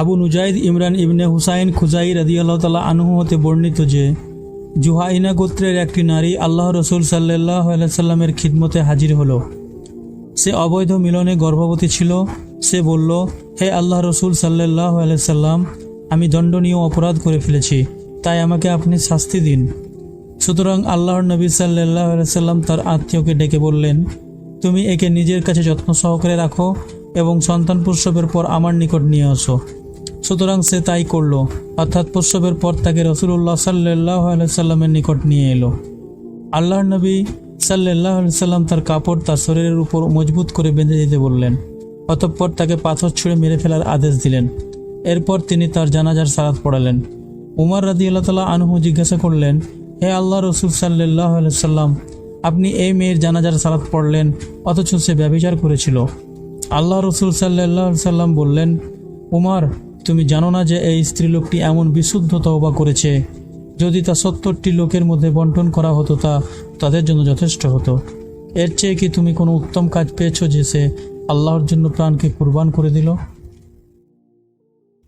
আবু নুজাইদ ইমরান ইবনে হুসাইন খুজাই রাদিয়াল্লাহ তালা আনহু হতে বর্ণিত যে, জুহাইনা গোত্রের একটি নারী আল্লাহ রসুল সাল্লাহ সাল্লামের খিদমতে হাজির হলো। সে অবৈধ মিলনে গর্ভবতী ছিল। সে বলল, হে আল্লাহ রসুল সাল্লাহ সাল্লাম, আমি দণ্ডনীয় অপরাধ করে ফেলেছি, তাই আমাকে আপনি শাস্তি দিন। সুতরাং আল্লাহর নবী সাল্লাহ সাল্লাম তার আত্মীয়কে ডেকে বললেন, তুমি একে নিজের কাছে যত্ন সহকারে রাখো এবং সন্তান প্রসবের পর আমার নিকট নিয়ে আসো। সুতরাং সে তাই করল, অর্থাৎ প্রসবের পর তাকে রসুল্লাহ সাল্লাহ সাল্লামের নিকট নিয়ে এলো। আল্লাহর নবী সাল্লাহ সাল্লাম তার কাপড় তার শরীরের উপর মজবুত করে বেঁধে দিতে বললেন, অতঃপর তাকে পাথর ছুঁড়ে মেরে ফেলার আদেশ দিলেন। এরপর তিনি তার জানাজার সালাত পড়ালেন। উমার রাদি আল্লাহ তালা আনহু জিজ্ঞাসা করলেন, হে আল্লাহ রসুল সাল্লাহ সাল্লাম, আপনি এই মেয়ের জানাজার সালাত পড়লেন, অথচ সে ব্যবিচার করেছিল? আল্লাহ রসুল সাল্লাহ সাল্লাম বললেন উমার, তুমি জানো না যে এই স্ত্রীলোকটি এমন বিশুদ্ধ তওবা করেছে? যদি তা সত্তরটি লোকের মধ্যে বন্টন করা হতো, তা তাদের জন্য যথেষ্ট হতো। এর চেয়ে কি তুমি কোনো উত্তম কাজ পেয়েছ যে সে আল্লাহর জন্য প্রাণকে কুরবান করে দিল?